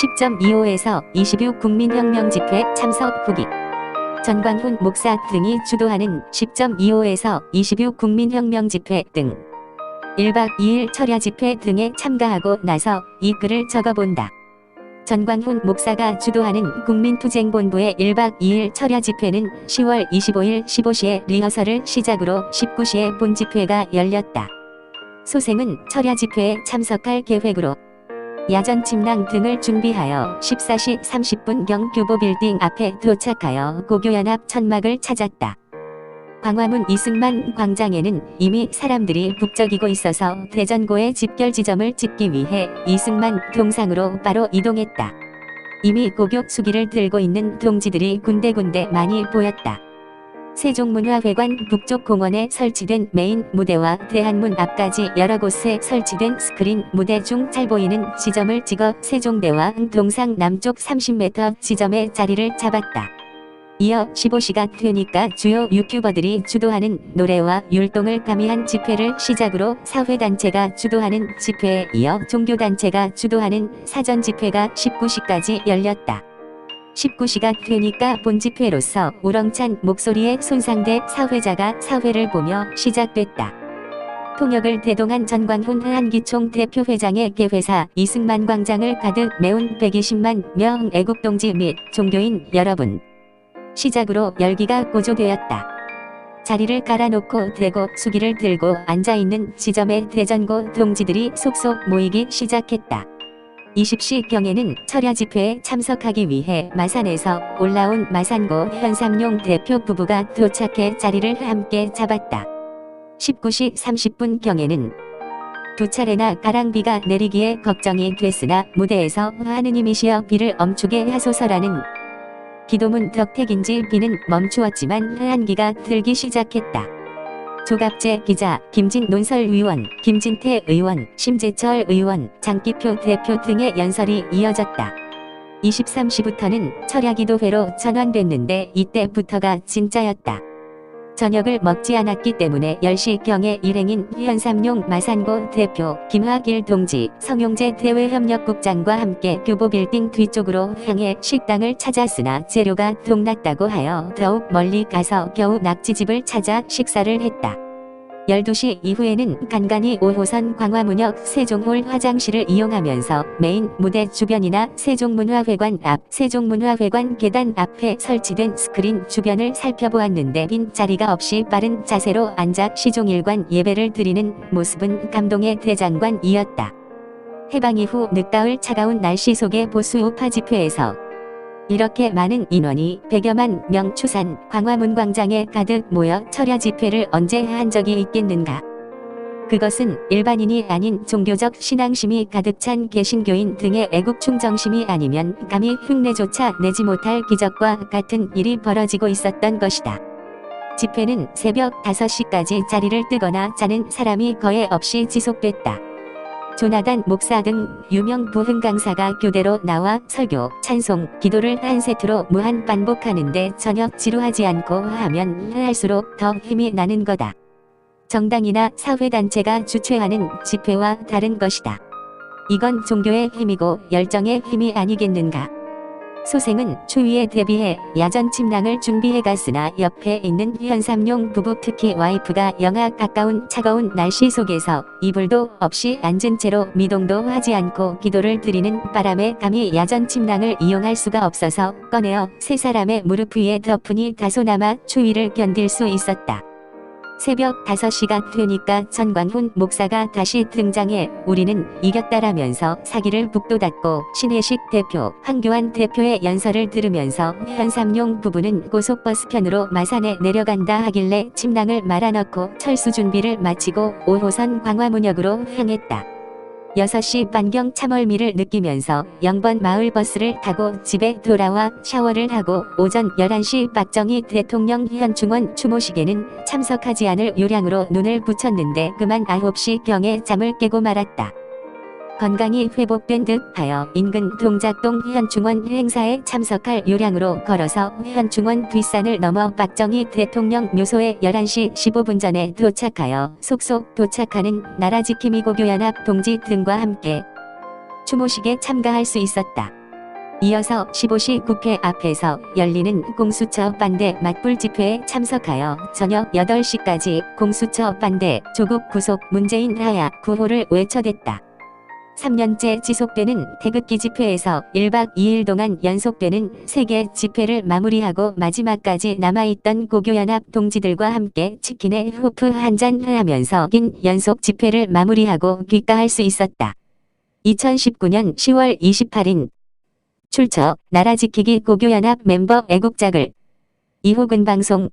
10.25에서 26 국민혁명 집회 참석 후기 전광훈 목사 등이 주도하는 10.25에서 26 국민혁명 집회 등 1박 2일 철야 집회 등에 참가하고 나서 이 글을 적어본다. 전광훈 목사가 주도하는 국민투쟁본부의 1박 2일 철야 집회는 10월 25일 15시에 리허설을 시작으로 19시에 본 집회가 열렸다. 소생은 철야 집회에 참석할 계획으로 야전 침낭 등을 준비하여 14시 30분경 규보 빌딩 앞에 도착하여 고교연합 천막을 찾았다. 광화문 이승만 광장에는 이미 사람들이 북적이고 있어서 대전고의 집결 지점을 찍기 위해 이승만 동상으로 바로 이동했다. 이미 고교 수기를 들고 있는 동지들이 군데군데 많이 보였다. 세종문화회관 북쪽 공원에 설치된 메인 무대와 대한문 앞까지 여러 곳에 설치된 스크린 무대 중 잘 보이는 지점을 찍어 세종대왕 동상 남쪽 30m 지점에 자리를 잡았다. 이어 15시가 되니까 주요 유튜버들이 주도하는 노래와 율동을 가미한 집회를 시작으로 사회단체가 주도하는 집회에 이어 종교단체가 주도하는 사전 집회가 19시까지 열렸다. 19시가 되니까 본집회로서 우렁찬 목소리에 손상대 사회자가 사회를 보며 시작됐다. 통역을 대동한 전광훈 한기총 대표 회장의 개회사 이승만 광장을 가득 메운 120만 명 애국동지 및 종교인 여러분. 시작으로 열기가 고조되었다. 자리를 깔아놓고 대고 수기를 들고 앉아있는 지점에 대전고 동지들이 속속 모이기 시작했다. 20시경에는 철야 집회에 참석하기 위해 마산에서 올라온 마산고 현삼용 대표 부부가 도착해 자리를 함께 잡았다. 19시 30분경에는 두 차례나 가랑비가 내리기에 걱정이 됐으나 무대에서 하느님이시여 비를 멈추게 하소서라는 기도문 덕택인지 비는 멈추었지만 한기가 들기 시작했다. 조갑재 기자, 김진 논설위원, 김진태 의원, 심재철 의원, 장기표 대표 등의 연설이 이어졌다. 23시부터는 철야기도회로 전환됐는데 이때부터가 진짜였다. 저녁을 먹지 않았기 때문에 10시경에 일행인 현삼용 마산고 대표 김학일 동지 성용재 대외협력국장과 함께 교보빌딩 뒤쪽으로 향해 식당을 찾았으나 재료가 동났다고 하여 더욱 멀리 가서 겨우 낙지집을 찾아 식사를 했다. 12시 이후에는 간간히 5호선 광화문역 세종홀 화장실을 이용하면서 메인 무대 주변이나 세종문화회관 앞 세종문화회관 계단 앞에 설치된 스크린 주변을 살펴보았는데 빈 자리가 없이 빠른 자세로 앉아 시종일관 예배를 드리는 모습은 감동의 대장관이었다. 해방 이후 늦가을 차가운 날씨 속의 보수 우파 집회에서 이렇게 많은 인원이 100여만 명 추산 광화문 광장에 가득 모여 철야 집회를 언제 한 적이 있겠는가. 그것은 일반인이 아닌 종교적 신앙심이 가득 찬 개신교인 등의 애국 충정심이 아니면 감히 흉내조차 내지 못할 기적과 같은 일이 벌어지고 있었던 것이다. 집회는 새벽 5시까지 자리를 뜨거나 자는 사람이 거의 없이 지속됐다. 조나단 목사 등 유명 부흥 강사가 교대로 나와 설교, 찬송, 기도를 한 세트로 무한 반복하는데 전혀 지루하지 않고 하면 할수록 더 힘이 나는 거다. 정당이나 사회단체가 주최하는 집회와 다른 것이다. 이건 종교의 힘이고 열정의 힘이 아니겠는가. 소생은 추위에 대비해 야전 침낭을 준비해 갔으나 옆에 있는 현삼용 부부 특히 와이프가 영하 가까운 차가운 날씨 속에서 이불도 없이 앉은 채로 미동도 하지 않고 기도를 드리는 바람에 감히 야전 침낭을 이용할 수가 없어서 꺼내어 세 사람의 무릎 위에 덮으니 다소나마 추위를 견딜 수 있었다. 새벽 5시가 되니까 전광훈 목사가 다시 등장해 우리는 이겼다라면서 사기를 북돋았고 신혜식 대표, 황교안 대표의 연설을 들으면서 현삼용 부부는 고속버스 편으로 마산에 내려간다 하길래 침낭을 말아넣고 철수 준비를 마치고 5호선 광화문역으로 향했다. 6시 반경 참얼미를 느끼면서 0번 마을버스를 타고 집에 돌아와 샤워를 하고 오전 11시 박정희 대통령 현충원 추모식에는 참석하지 않을 요량으로 눈을 붙였는데 그만 9시 경에 잠을 깨고 말았다. 건강이 회복된 듯 하여 인근 동작동 현충원 행사에 참석할 요량으로 걸어서 현충원 뒷산을 넘어 박정희 대통령 묘소에 11시 15분 전에 도착하여 속속 도착하는 나라지킴이 고교연합 동지 등과 함께 추모식에 참가할 수 있었다. 이어서 15시 국회 앞에서 열리는 공수처 반대 맞불 집회에 참석하여 저녁 8시까지 공수처 반대 조국 구속 문재인 하야 구호를 외쳐댔다. 3년째 지속되는 태극기 집회에서 1박 2일 동안 연속되는 세계 집회를 마무리하고 마지막까지 남아있던 고교연합 동지들과 함께 치킨에 호프 한잔 하면서 긴 연속 집회를 마무리하고 귀가할 수 있었다. 2019년 10월 28일 출처 나라 지키기 고교연합 멤버 애국작을 이호근 방송